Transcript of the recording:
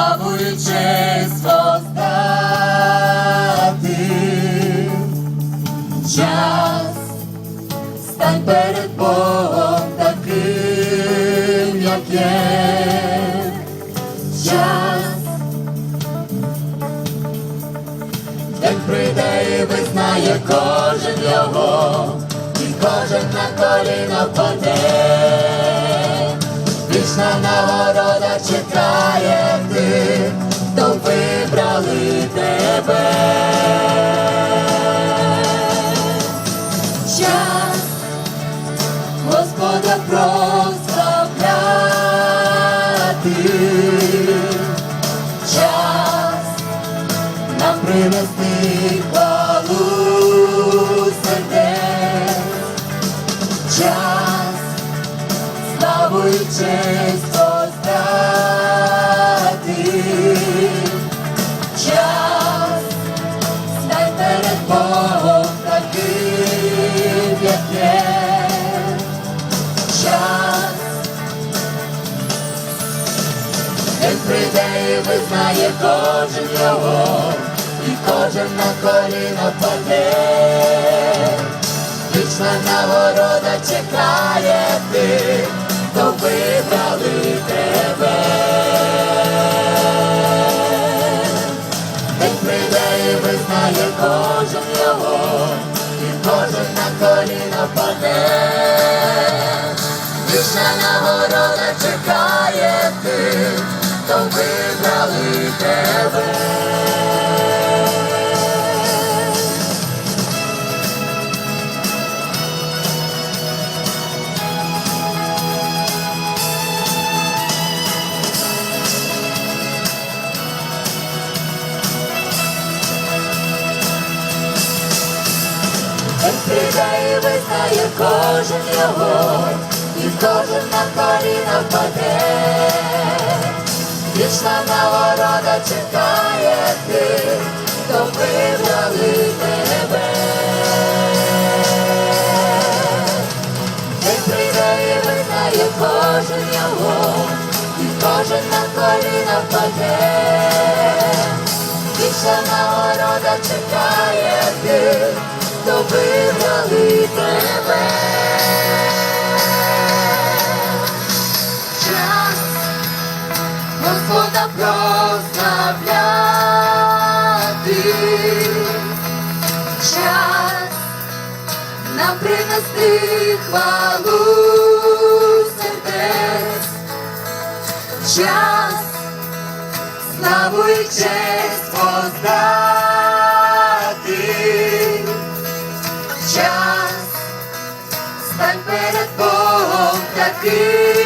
славу і честь воздати. Час стань перед Богом таким, як є. Час День прийде і визнає кожен його, і кожен на коліна впаде. Вічна нагорода чекає тих, хто вибрали тебе. Час Господа прославляти. Час нам принести Час стань перед Богом таким, як День прийде і визнає кожен його, і кожен на коліна впаде. Вічна нагорода чекає тих, вибрали тебе. День прийде і визнає кожен його, і кожен на коліна впаде. Вічна нагорода чекає тих, хто вибрали тебе. І визнає кожен його, і кожен на коліна впаде. Вічна нагорода чекає тих, хто вибрали тебе. І визнає кожен його, і кожен на коліна впаде. Вічна нагорода чекає тих, хто вибрали тебе. Час Господа прославляти. Час нам принести хвалу сердець. Час славу і честь воздати. good.